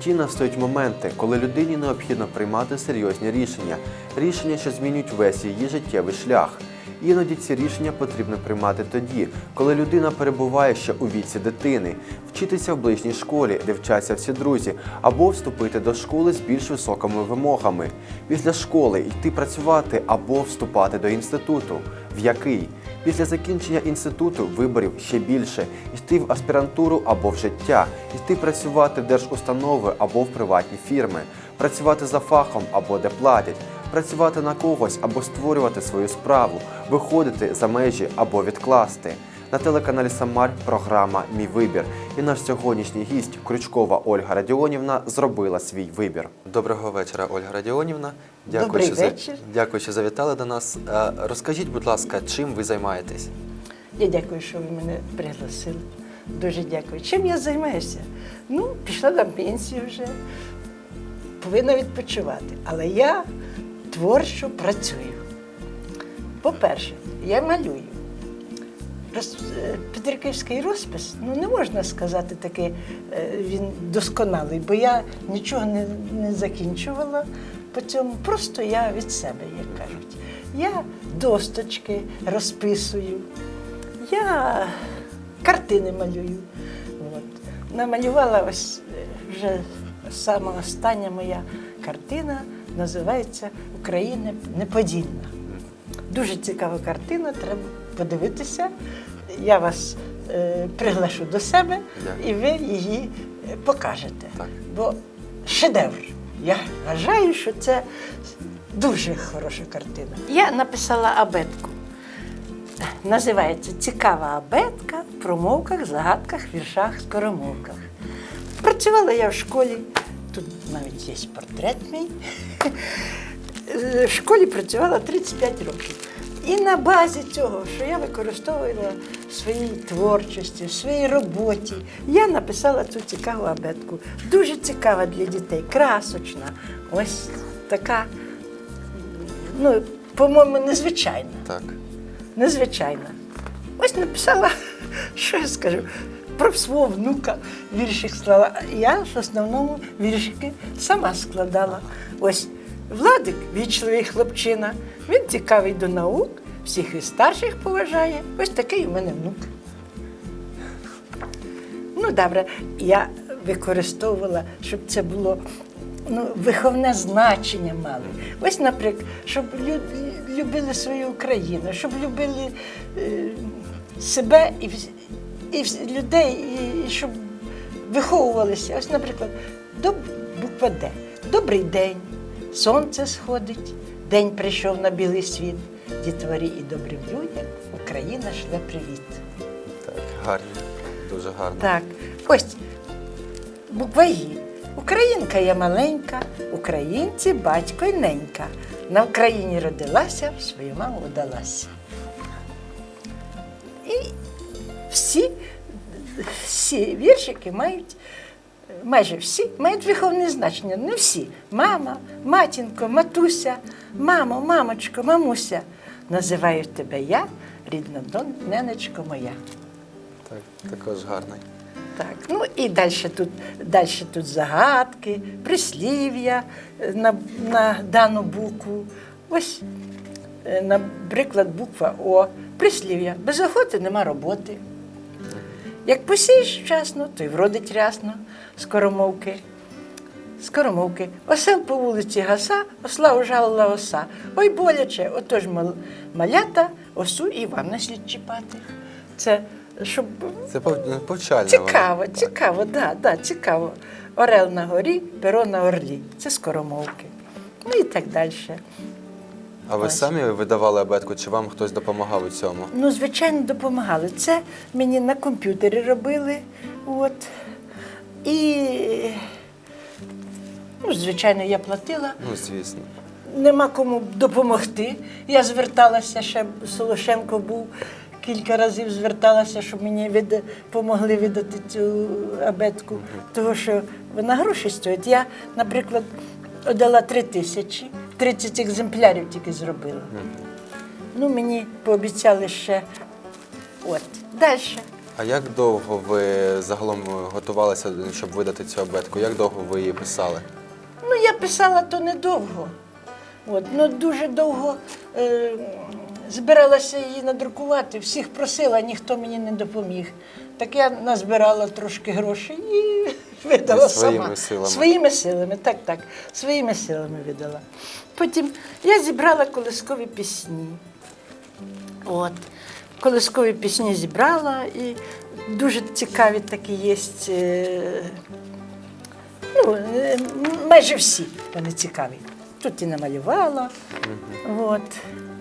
житті настають моменти, коли людині необхідно приймати серйозні рішення, рішення, що змінюють весь її життєвий шлях. Іноді ці рішення потрібно приймати тоді, коли людина перебуває ще у віці дитини, вчитися в ближній школі, де вчаться всі друзі, або вступити до школи з більш високими вимогами. Після школи йти працювати або вступати до інституту. В який? Після закінчення інституту виборів ще більше. Йти в аспірантуру або в життя, йти працювати в держустанови або в приватні фірми, працювати за фахом або де платять, працювати на когось або створювати свою справу, виходити за межі або відкласти. На телеканалі Самар програма Мій вибір. І наш сьогоднішній гість Крючкова Ольга Радіонівна зробила свій вибір. Доброго вечора, Ольга Радіонівна. Дякую, Добрий що, за- вечір. дякую, що завітали до нас. Е, Розкажіть, будь ласка, чим ви займаєтесь? Я дякую, що ви мене пригласили. Дуже дякую. Чим я займаюся? Ну, пішла на пенсію вже, повинна відпочивати. Але я творчо працюю. По-перше, я малюю. Роз... е, Петриківський розпис, ну не можна сказати такий, е, він досконалий, бо я нічого не, не закінчувала по цьому. Просто я від себе, як кажуть. Я досточки розписую, я картини малюю. От. Намалювала ось е, вже сама остання моя картина, називається Україна неподільна. Дуже цікава картина, треба подивитися. Я вас е, приглашу до себе і ви її покажете. Так. Бо шедевр. Я вважаю, що це дуже хороша картина. Я написала абетку. Називається Цікава абетка в промовках, загадках, віршах, скоромовках. Працювала я в школі, тут навіть є портрет мій. Е, В школі працювала 35 років. І на базі цього, що я використовувала в своїй творчості, в своїй роботі, я написала цю цікаву абетку. Дуже цікава для дітей, красочна. Ось така, ну, по-моєму, незвичайна. Так. Незвичайна. Ось написала, що я скажу, про свого внука віршик склала. Я в основному віршики сама складала. Ось Владик вічливий хлопчина, він цікавий до наук, всіх і старших поважає. Ось такий у мене внук. Ну, добре, я використовувала, щоб це було ну, виховне значення мали. Ось, наприклад, щоб любили свою Україну, щоб любили е, себе і, і людей, і, і щоб виховувалися. Ось, наприклад, доб, буква Д. Добрий день, сонце сходить, день прийшов на білий світ. Дітворі і добрим людям Україна шле привіт. Так, гарні. Дуже гарно. Так, ось буква «І». Українка я маленька, українці батько й ненька. На Україні родилася, в свою маму вдалася. І всі, всі віршики мають, майже всі мають виховне значення. Не всі. Мама, матінко, матуся, мамо, мамочко, мамуся. Називаю тебе я, рідна дон- ненечко моя. Так, також гарний. Так, ну і далі тут, далі тут загадки, прислів'я е, на, на дану букву. Ось, е, наприклад, буква О. Прислів'я. Без охоти нема роботи. Як посієш вчасно, то й вродить рясно. Скоромовки. Скоромовки. Осел по вулиці гаса, осла ужалила оса. Ой, боляче, отож мал- малята, осу і вам не слід чіпати. Це щоб Це пов- Цікаво, цікаво, да, да, цікаво. Орел на горі, перо на орлі. Це скоромовки. Ну і так далі. А ви Ось. самі видавали абетку, чи вам хтось допомагав у цьому? Ну, звичайно, допомагали. Це мені на комп'ютері робили. От. І, ну, звичайно, я платила. Ну, звісно. Нема кому допомогти. Я зверталася, ще Солошенко був. Кілька разів зверталася, щоб мені вида- допомогли видати цю абетку, тому що вона гроші стоїть. Я, наприклад, дала три тисячі, 30 екземплярів тільки зробила. Ну, мені пообіцяли ще. От, далі. А як довго ви загалом готувалися, щоб видати цю абетку? Як довго ви її писали? Ну, я писала то недовго. От, ну, дуже довго е, збиралася її надрукувати, всіх просила, ніхто мені не допоміг. Так я назбирала трошки грошей і видала Своїми сама. силами. Своїми силами, так, так. Своїми силами видала. Потім я зібрала колискові пісні. От. Колискові пісні зібрала і дуже цікаві такі є. Е, ну, е, майже всі вони цікаві. Тут і намалювала, от,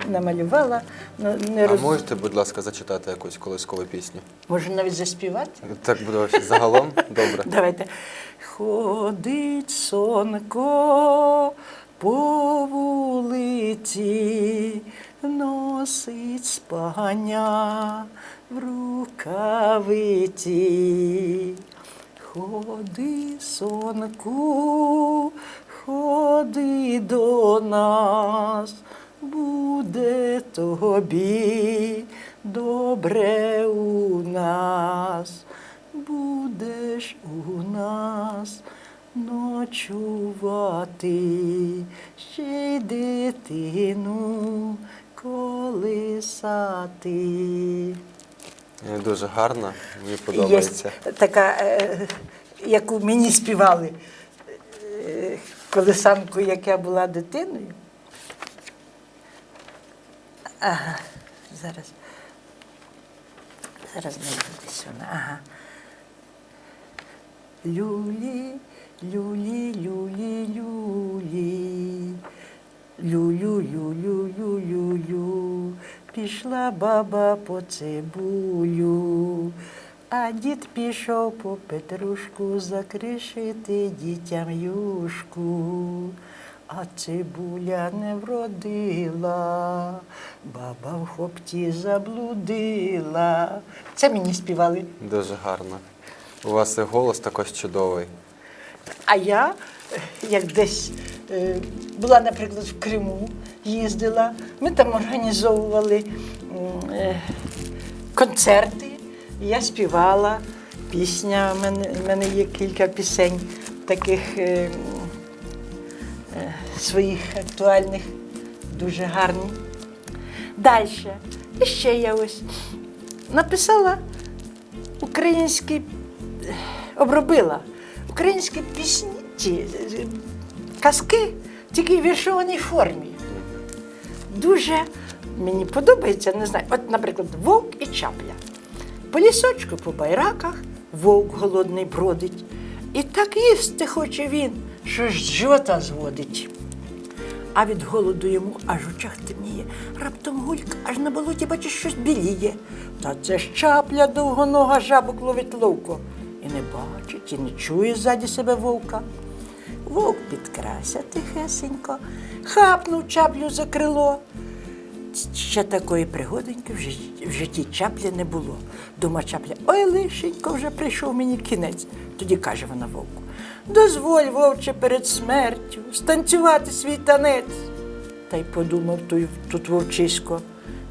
намалювала. Ну, не А роз... можете, будь ласка, зачитати якусь колискову пісню? Можу навіть заспівати. Так буде загалом? Добре. Давайте. Ходить сонко по вулиці, носить спаня в рукавиці. Ходи, сонку, ходи до нас, буде тобі добре у нас, будеш у нас ночувати, ще й дитину колисати. Дуже гарно, мені подобається. Є така, е, яку мені співали е, колесанку, як я була дитиною. Ага, зараз. Зараз десь вона. Ага. Люлі, люлі, люлі, люлі. Люлю, люлю, люлю, лю. Пішла баба по цибулю, а дід пішов по петрушку закришити дітям юшку. А цибуля не вродила, баба в хопті заблудила. Це мені співали. Дуже гарно. У вас і голос також чудовий. А я, як десь була, наприклад, в Криму, їздила, ми там організовували е, концерти, я співала пісня. У мене, мене є кілька пісень таких е, е, своїх актуальних, дуже гарні. Далі. І ще я ось написала український е, обробила українські пісні, е, казки, тільки в віршованій формі. Дуже мені подобається, не знаю. От, наприклад, вовк і чапля. По лісочку, по байраках вовк голодний бродить. І так їсти хоче він, що ж живота зводить. А від голоду йому аж очах темніє. Раптом гулька, аж на болоті бачиш, щось біліє. Та це ж чапля довгонога жабок ловить ловко. І не бачить, і не чує ззаді себе вовка. Вовк підкрася тихесенько, хапнув чаплю за крило. Ще такої пригоденьки в житті чаплі не було. Дума чапля, ой, лишенько, вже прийшов мені кінець. Тоді каже вона вовку: дозволь, вовче, перед смертю станцювати свій танець. Та й подумав той, тут вовчисько.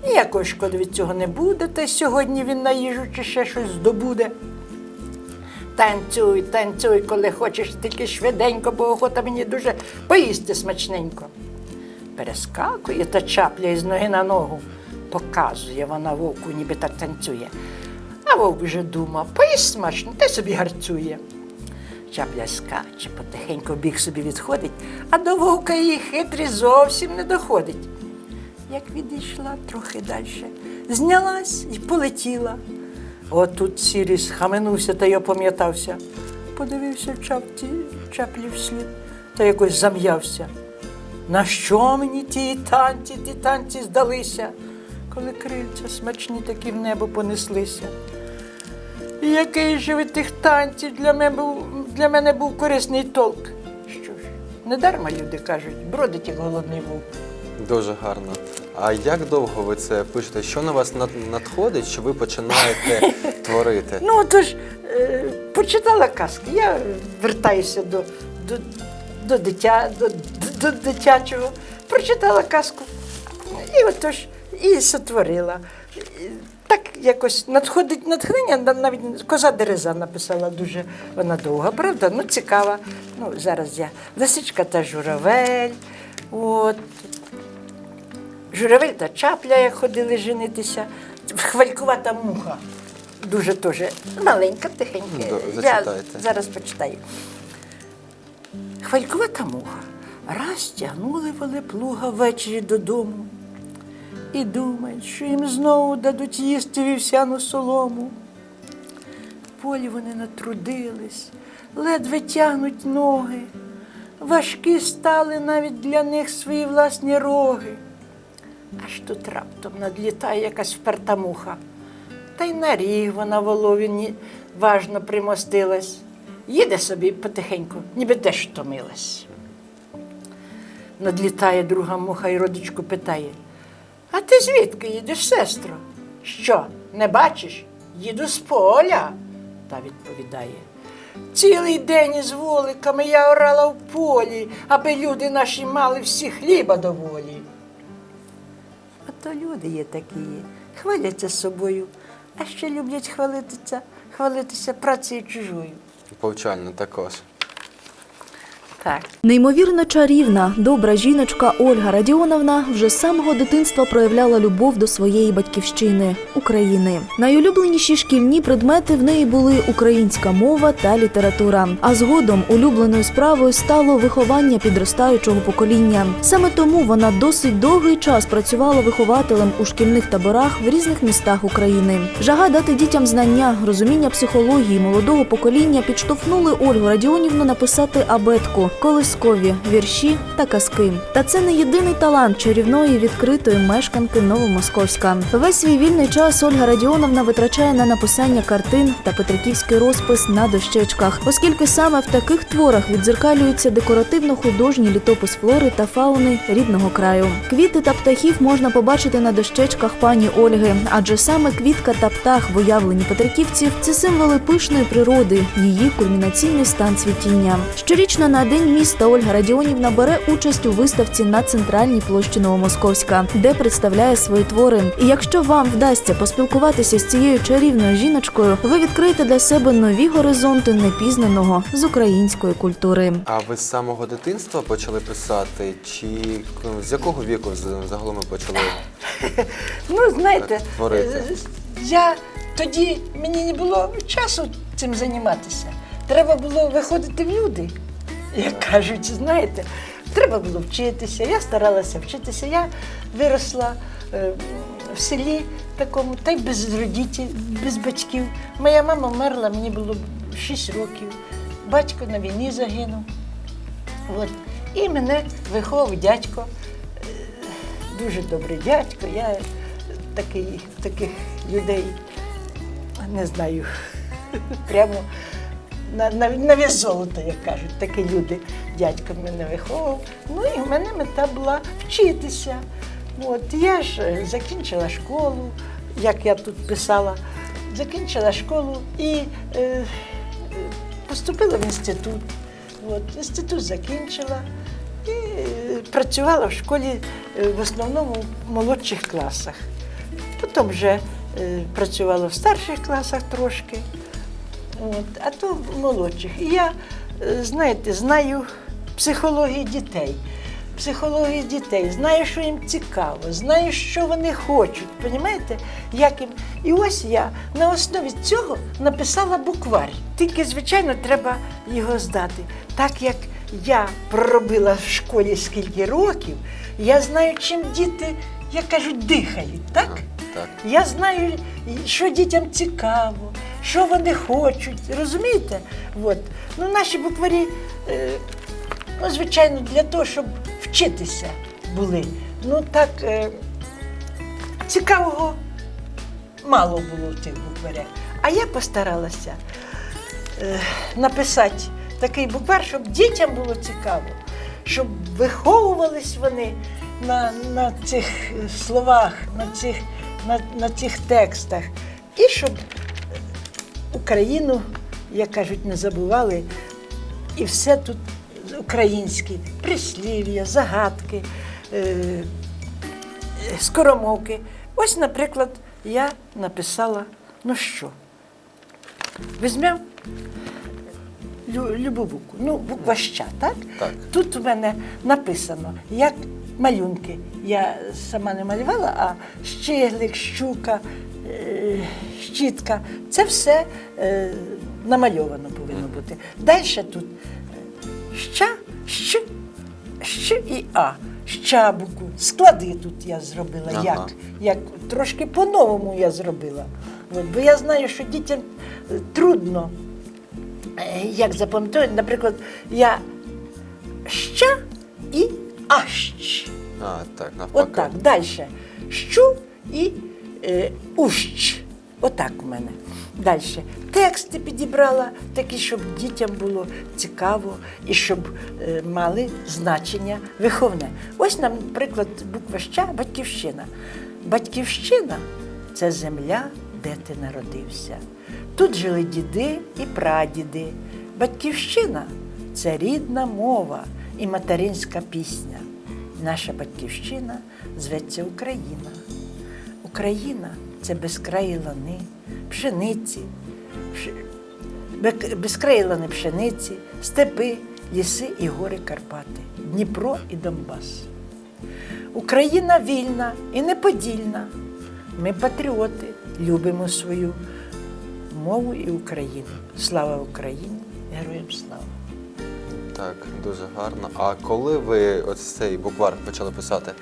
Ніякої шкоди від цього не буде, та й сьогодні він на їжу чи ще щось здобуде. Танцюй, танцюй, коли хочеш, тільки швиденько, бо охота мені дуже поїсти смачненько. Перескакує та чапля із ноги на ногу. Показує вона вовку, ніби так танцює. А вовк вже думав, поїсть смачно, та собі гарцює. Чапля скаче, потихеньку в бік собі відходить, а до вовка її хитрі зовсім не доходить. Як відійшла трохи далі, знялась і полетіла. Отут сірий схаменувся та й опам'ятався. Подивився в чапці, чаплі вслід та якось зам'явся. На що мені ті танці, ті танці здалися, коли крильця смачні такі в небо понеслися? Який же від тих танців для мене був, для мене був корисний толк? Що ж, недарма люди кажуть, бродить як голодний вовк. Дуже гарно. А як довго ви це пишете? Що на вас над- надходить, що ви починаєте творити? Ну, тож е, почитала казки. Я вертаюся до, до, до, дитя, до, до дитячого, прочитала казку. І отож і сотворила. І так якось надходить натхнення, на- навіть коза Дереза написала дуже вона довга, правда? Ну, цікава. Ну, зараз я. Лисичка та журавель. От. Журавель та чапля, як ходили женитися. Хвалькувата муха. Дуже теж маленька, тихенька. Ну, Я зараз почитаю. Хвалькувата муха. Раз тягнули вони плуга ввечері додому і думають, що їм знову дадуть їсти вівсяну солому. В полі вони натрудились, ледве тягнуть ноги. Важкі стали навіть для них свої власні роги. Аж тут раптом надлітає якась вперта муха. Та й на ріг вона воловіні важно примостилась. Їде собі потихеньку, ніби теж втомилась. Надлітає друга муха і родичку питає: А ти звідки їдеш, сестро? Що, не бачиш? Їду з поля. Та відповідає. Цілий день із воликами я орала в полі, аби люди наші мали всі хліба доволі. Ото люди є такі, хваляться собою, а ще люблять хвалитися, хвалитися працею чужою. Повчально також. Так. Неймовірно чарівна, добра жіночка Ольга Радіоновна вже з самого дитинства проявляла любов до своєї батьківщини України. Найулюбленіші шкільні предмети в неї були українська мова та література. А згодом улюбленою справою стало виховання підростаючого покоління. Саме тому вона досить довгий час працювала вихователем у шкільних таборах в різних містах України. Жага дати дітям знання, розуміння психології молодого покоління підштовхнули Ольгу Радіонівну написати абетку, колискові вірші та казки. Та це не єдиний талант чарівної відкритої мешканки Новомосковська. Весь свій вільний час Ольга Радіоновна витрачає на написання картин та петриківський розпис на дощечках, оскільки саме в таких творах відзеркалюються декоративно-художній літопис флори та фауни рідного краю. Квіти та птахів можна побачити на дощечках пані Ольги, адже саме квітка та птах, виявлені петриківців, це символи пишної природи, її кульмінаційний стан цвітіння. Щорічно на день міста Ольга Радіонівна бере участь у виставці на центральній площі Новомосковська, де представляє свої твори. І якщо вам вдасться поспілкуватися з цією чарівною жіночкою, ви відкриєте для себе нові горизонти непізнаного з української культури. А ви з самого дитинства почали писати? Чи ну, з якого віку з- загалом ви почали? Ну, знаєте, творити. я тоді мені не було часу цим займатися. Треба було виходити в люди, як кажуть, знаєте. Треба було вчитися. Я старалася вчитися. Я виросла е, в селі такому, та й без родітів, без батьків. Моя мама вмерла, мені було 6 років. Батько на війні загинув. От. І мене виховав дядько дуже добрий дядько. Я такий, таких людей не знаю, прямо на, на, на як кажуть, такі люди. Дядько мене виховував. Ну і в мене мета була вчитися. От, я ж е, закінчила школу, як я тут писала, закінчила школу і е, поступила в інститут. От, інститут закінчила і е, працювала в школі е, в основному в молодших класах. Потім вже працювала в старших класах трошки, от, а то молодших. І я, е, знаєте, знаю психологію дітей. Психологію дітей, знаю, що їм цікаво, знаю, що вони хочуть. Понімаєте? Як їм. І ось я на основі цього написала букварь. Тільки, звичайно, треба його здати. Так як я проробила в школі скільки років, я знаю, чим діти, як кажуть, дихають, так? Так. Я знаю, що дітям цікаво, що вони хочуть. Розумієте? От. Ну, наші букварі, е, ну, звичайно, для того, щоб вчитися були. Ну так е, цікавого мало було в цих букварях. А я постаралася е, написати такий буквар, щоб дітям було цікаво, щоб виховувались вони на, на цих словах, на цих, на, на цих текстах. І щоб Україну, як кажуть, не забували. І все тут українське, прислів'я, загадки, е, скоромовки. Ось, наприклад, я написала, ну що, візьмемо лю- любу букву. Ну, буква ща, так? Так. Тут у мене написано, як малюнки. Я сама не малювала, а щеглик, щука, щітка. Це все е, намальовано повинно бути. Далі тут е, ща, щ, щ і а. Щабуку. Склади тут я зробила. Ага. Як? Як трошки по-новому я зробила. От, бо я знаю, що дітям е, трудно як запам'ятовувати, наприклад, я ща і ащ. А, так, навпаки. Отак. Далі. Щу і е, ущ. Отак у мене. Далі. Тексти підібрала такі, щоб дітям було цікаво і щоб е, мали значення виховне. Ось, нам, наприклад, буква ща батьківщина. Батьківщина це земля, де ти народився. Тут жили діди і прадіди. Батьківщина це рідна мова і материнська пісня. Наша батьківщина зветься Україна. Україна це безкраї лани, пшениці, пш- безкраї лани пшениці, степи, ліси і гори Карпати, Дніпро і Донбас. Україна вільна і неподільна. Ми патріоти, любимо свою мову і Україну. Слава Україні! Героям слава! Так, дуже гарно. А коли ви ось цей буквар почали писати?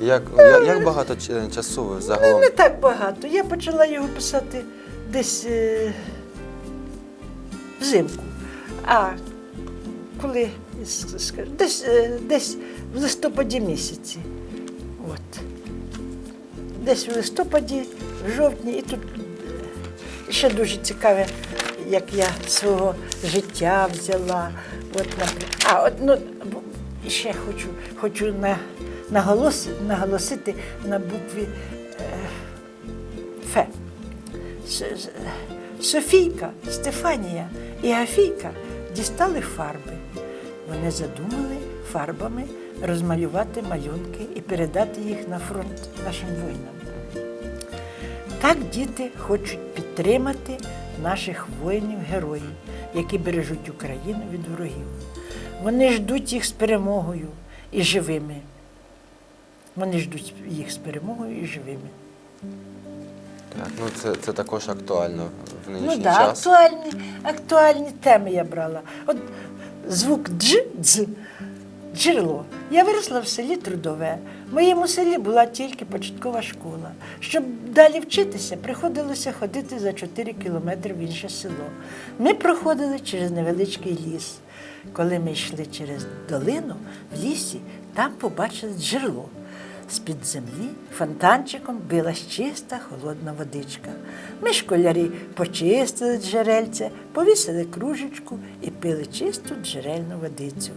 Як, я- як багато ч- часу ви Ну, загалом? не так багато. Я почала його писати десь е, взимку. А коли с- скажу, десь, е, десь в листопаді місяці. От. Десь в листопаді, в жовтні, і тут е, ще дуже цікаве, як я свого життя взяла. От. А, от, ну, ще хочу, хочу на, наголосити, наголосити на букві е, Ф. Софійка, Стефанія і Гафійка дістали фарби. Вони задумали фарбами розмалювати малюнки і передати їх на фронт нашим воїнам. Так діти хочуть підтримати наших воїнів-героїв, які бережуть Україну від ворогів. Вони ждуть їх з перемогою і живими. Вони ждуть їх з перемогою і живими. Так, ну це, це також актуально в нинішній Ну да, час. актуальні, актуальні теми я брала. От звук дж, дз, джерело. Я виросла в селі Трудове. В моєму селі була тільки початкова школа. Щоб далі вчитися, приходилося ходити за 4 кілометри в інше село. Ми проходили через невеличкий ліс. Коли ми йшли через долину в лісі, там побачили джерело. З-під землі фонтанчиком билась чиста холодна водичка. Ми, школярі, почистили джерельце, повісили кружечку і пили чисту джерельну водицю.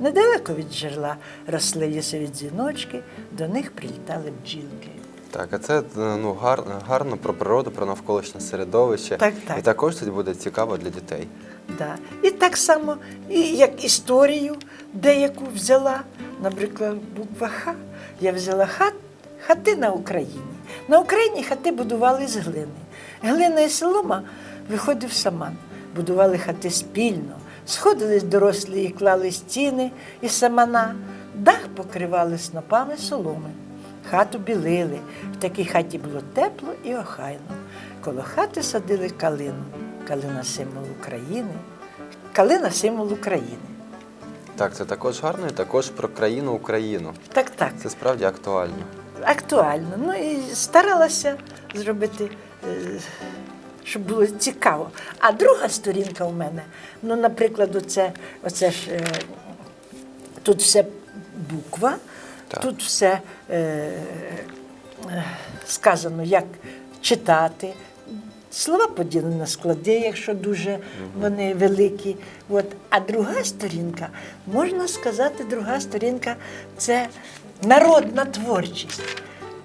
Недалеко від джерела росли лісові дзвіночки, до них прилітали бджілки. Так, а це ну, гар, гарно про природу, про навколишнє середовище. Так, так. І також це буде цікаво для дітей. Да. І так само, і як історію деяку взяла, наприклад, буква Х. Я взяла хат, хати на Україні. На Україні хати будували з глини. Глина і солома виходив саман. Будували хати спільно. Сходились дорослі і клали стіни із самана, дах покривали снопами соломи. Хату білили. В такій хаті було тепло і охайно. Коло хати садили калину. Калина символ України. Калина символ України. Так, це також гарно і також про країну Україну. Так, так, Це справді актуально. актуально. Ну і старалася зробити, е, щоб було цікаво. А друга сторінка у мене, ну, наприклад, оце, оце ж е, тут все буква, Так. тут все е, е, сказано, як читати. Слова поділені на склади, якщо дуже вони великі. От. А друга сторінка, можна сказати, друга сторінка це народна творчість.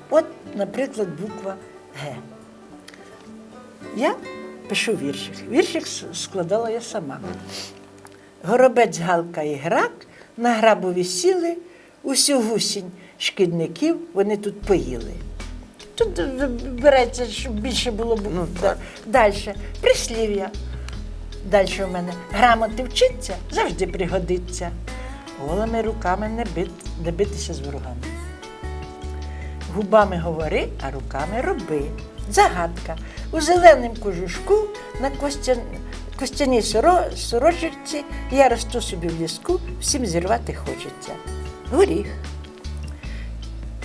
От, наприклад, буква Г. Я пишу віршик. Віршик складала я сама. Горобець, галка і грак на грабові сіли, усю гусінь шкідників вони тут поїли. Тут е, береться, щоб більше було букв. Ну, так. Далі. Прислів'я. Далі у мене грамоти вчиться, завжди пригодиться. Голими руками не, бит, не битися з ворогами. Губами говори, а руками роби. Загадка. У зеленому кожушку на костян... костяній соро... сорочці я росту собі в ліску, всім зірвати хочеться. Горіх.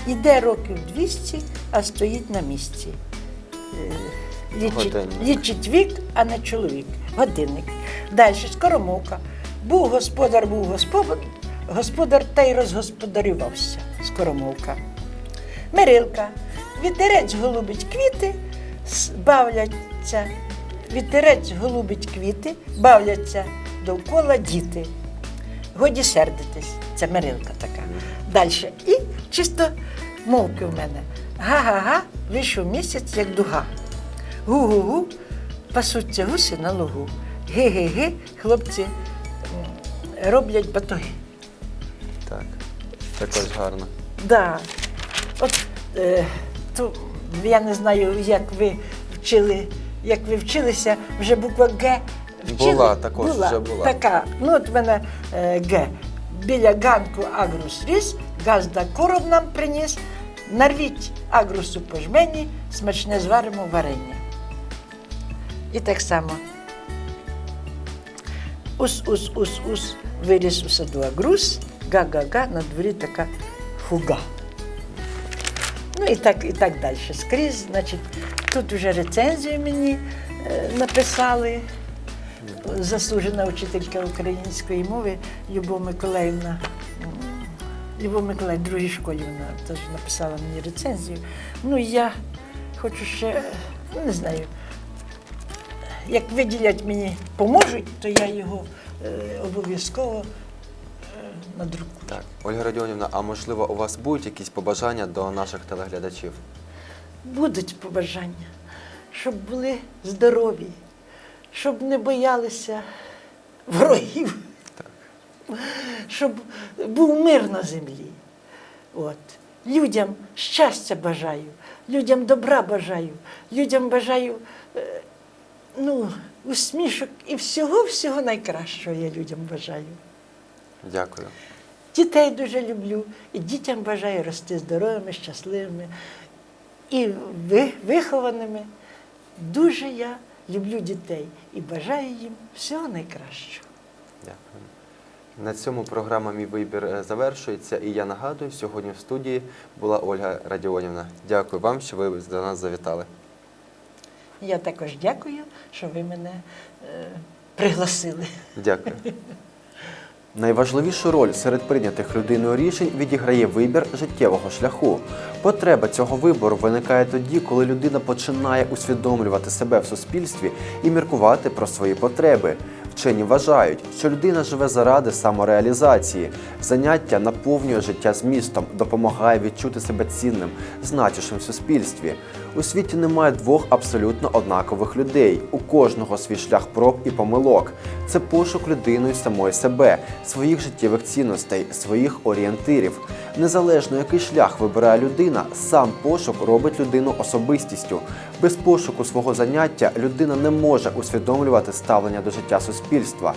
Іде років 200, а стоїть на місці. Е, Лічить, лічить вік, а не чоловік. Годинник. Далі скоромовка. Був господар, був господар, господар та й розгосподарювався. Скоромовка. Мирилка. Вітерець голубить квіти, бавляться. Вітерець голубить квіти, бавляться довкола діти. Годі сердитись, це мирилка така. Далі. І чисто мовки в мене. Га-га-га, вийшов місяць, як дуга. Гу-гу-гу, пасуться гуси на лугу. Ги-ги-ги, хлопці роблять батоги. Так, також гарно. Да. От е, то я не знаю, як ви вчили, як ви вчилися, вже буква Г вчили? Була, також вже була. Така. Ну, от в мене е, Г. Біля ганку агрус ріс, газда короб нам приніс. Нарвіть агрусу по жмені, смачне зваримо варення. І так само. Ус, ус, ус, ус, виріс у саду агрус, га-га-га, на дворі така фуга. Ну і так, і так далі. Скрізь, значить, тут вже рецензію мені е, написали. Заслужена вчителька української мови Любов Миколаївна. Любов Миколаївна, в другій школі вона теж написала мені рецензію. Ну і я хочу ще, ну не знаю, як виділять мені поможуть, то я його е, обов'язково е, надрукую. Так, Ольга Радіонівна, а можливо, у вас будуть якісь побажання до наших телеглядачів? Будуть побажання, щоб були здорові, щоб не боялися ворогів, щоб був мир на землі. От. Людям щастя бажаю, людям добра бажаю, людям бажаю е, ну, усмішок і всього-всього найкращого я людям бажаю. Дякую. Дітей дуже люблю, і дітям бажаю рости здоровими, щасливими і вихованими. Дуже я люблю дітей і бажаю їм всього найкращого. Дякую. На цьому програма Мій вибір е, завершується. І я нагадую, сьогодні в студії була Ольга Радіонівна. Дякую вам, що ви до нас завітали. Я також дякую, що ви мене е, пригласили. Дякую. Найважливішу роль серед прийнятих людиною рішень відіграє вибір життєвого шляху. Потреба цього вибору виникає тоді, коли людина починає усвідомлювати себе в суспільстві і міркувати про свої потреби. Вчені вважають, що людина живе заради самореалізації. Заняття наповнює життя змістом, допомагає відчути себе цінним, значущим в суспільстві. У світі немає двох абсолютно однакових людей. У кожного свій шлях проб і помилок. Це пошук людиною самої себе, своїх життєвих цінностей, своїх орієнтирів. Незалежно який шлях вибирає людина, сам пошук робить людину особистістю. Без пошуку свого заняття людина не може усвідомлювати ставлення до життя суспільства.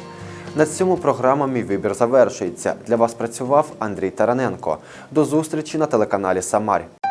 На цьому програма Мій вибір завершується. Для вас працював Андрій Тараненко. До зустрічі на телеканалі Самарь.